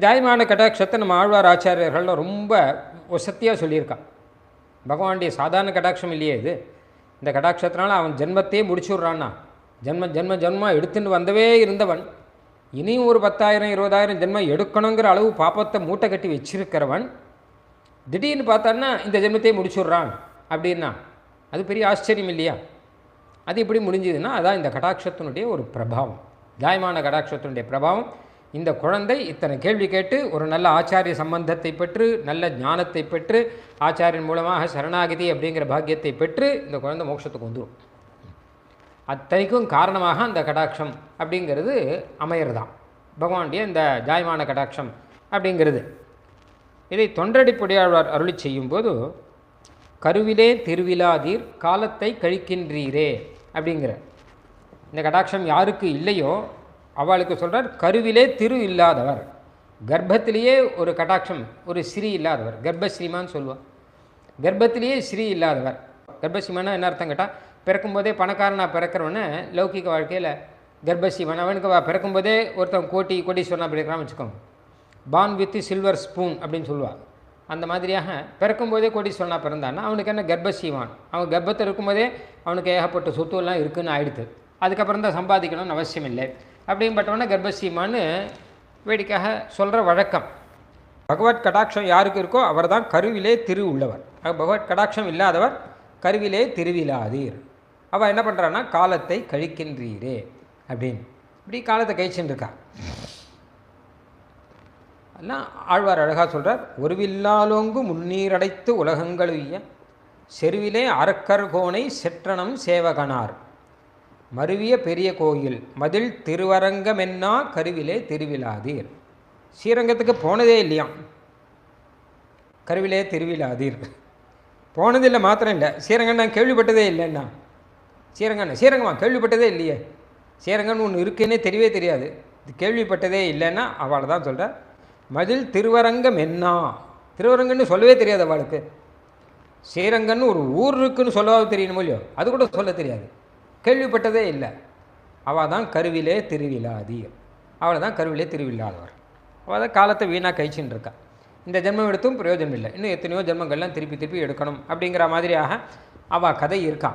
தாய்மான கடாட்சத்தை நம்ம ஆழ்வார் ஆச்சாரியர்கள் ரொம்ப வசத்தியாக சொல்லியிருக்கான். பகவானுடைய சாதாரண கடாட்சம் இல்லையே இது. இந்த கடாட்சத்தினால் அவன் ஜென்மத்தையே முடிச்சுடுறான்னா. ஜென்ம ஜென்ம ஜென்மம் எடுத்துன்னு வந்தவே இருந்தவன் இனியும் ஒரு பத்தாயிரம் இருபதாயிரம் ஜென்மம் எடுக்கணுங்கிற அளவு பாப்பத்தை மூட்டை கட்டி வச்சிருக்கிறவன் திடீர்னு பார்த்தான்னா இந்த ஜென்மத்தையே முடிச்சுடுறான் அப்படின்னா அது பெரிய ஆச்சரியம் இல்லையா? அது எப்படி முடிஞ்சதுன்னா அதான் இந்த கடாட்சத்தினுடைய ஒரு பிரபாவம். தாயமான கடாட்சத்தினுடைய பிரபாவம். இந்த குழந்தை இத்தனை கேள்வி கேட்டு ஒரு நல்ல ஆச்சாரிய சம்பந்தத்தை பெற்று நல்ல ஞானத்தை பெற்று ஆச்சாரியன் மூலமாக சரணாகிதி அப்படிங்கிற பாக்கியத்தை பெற்று இந்த குழந்தை மோட்சத்துக்கு வந்துடும் அத்தனைக்கும் காரணமாக அந்த கடாட்சம் அப்படிங்கிறது அமையிறதாம். பகவானுடைய இந்த ஜாயமான கடாட்சம் அப்படிங்கிறது. இதை தொண்டடிப்படியாழ்வார் அருளி செய்யும்போது கருவிலே திருவிழாதீர் காலத்தை கழிக்கின்றீரே அப்படிங்கிற. இந்த கடாட்சம் யாருக்கு இல்லையோ அவளுக்கு சொல்கிறார் கருவிலே திரு இல்லாதவர். கர்ப்பத்திலேயே ஒரு கடாட்சம் ஒரு ஸ்ரீ இல்லாதவர். கர்ப்பஸ்ரீமான்னு சொல்லுவாள் கர்ப்பத்திலேயே ஸ்ரீ இல்லாதவர். கர்ப்பஸ்ரீமானா என்ன அர்த்தம் கேட்டால் பிறக்கும்போதே பணக்காரனாக பிறக்கிறவனே லௌகிக வாழ்க்கையில் கர்ப்பஸ்ரீமான் அவனுக்கு பிறக்கும்போதே ஒருத்தன் கோட்டி கோடீஸ்வரனா பிறக்கிறான்னு வச்சுக்கோங்க. பான் வித் சில்வர் ஸ்பூன் அப்படின்னு சொல்லுவாள் அந்த மாதிரியாக பிறக்கும்போதே கோடீஸ்வரனா பிறந்தான்னா அவனுக்கு என்ன? கர்ப்பசீவான் அவன் கர்ப்பத்தில் இருக்கும்போதே அவனுக்கு ஏகப்பட்ட சொத்து இருக்குதுன்னு ஆயிடுத்து ஆயிடுது. அதுக்கப்புறம் தான் சம்பாதிக்கணும்னு அவசியம் இல்லை. அப்படின்பட்டவன கர்ப்பசீமான்னு வேடிக்கையாக சொல்கிற வழக்கம். பகவத் கடாட்சம் யாருக்கு இருக்கோ அவர் தான் கருவிலே திரு உள்ளவர். பகவத் கடாட்சம் இல்லாதவர் கருவிலே திருவிழாதீர். அவள் என்ன பண்ணுறான்னா காலத்தை கழிக்கின்றீரே அப்படின்னு. இப்படி காலத்தை கழிச்சுட்டுருக்கா. எல்லாம் ஆழ்வார் அழகாக சொல்கிறார் ஒருவில்லாலோங்கு முன்னீரடைத்து உலகங்களுய்ய செருவிலே அரக்கர்கோனை செற்றனம் சேவகனார். மருவிய பெரிய கோயில் மதில் திருவரங்கமென்னா கருவிலே திருவிழாதீர். ஸ்ரீரங்கத்துக்கு போனதே இல்லையாம் கருவிலே திருவிழாதீர். போனதில்லை மாத்திரம் இல்லை. ஸ்ரீரங்கம் நான் கேள்விப்பட்டதே இல்லைன்னா ஸ்ரீரங்கண்ணா ஸ்ரீரங்கமா கேள்விப்பட்டதே இல்லையே. ஸ்ரீரங்கம்னு ஒன்று இருக்குன்னே தெரியவே தெரியாது. இது கேள்விப்பட்டதே இல்லைன்னா அவளை தான் சொல்கிறார் மதில் திருவரங்கம் என்ன திருவரங்கன்னு சொல்லவே தெரியாது அவளுக்கு. ஸ்ரீரங்கன்னு ஒரு ஊர் இருக்குன்னு சொல்லவாது தெரியணுமோ இல்லையோ? அது கூட சொல்ல தெரியாது. கேள்விப்பட்டதே இல்லை. அவள் தான் கருவிலே திருவிழாதி. அவளை தான் கருவிலே திருவிழாதவர். அவள் தான் காலத்தை வீணாக கழிச்சுன்னு இருக்கா. இந்த ஜென்மம் எடுத்தும் பிரயோஜனம் இல்லை. இன்னும் எத்தனையோ ஜென்மங்கள்லாம் திருப்பி திருப்பி எடுக்கணும் அப்படிங்கிற மாதிரியாக அவள் கதை இருக்கா.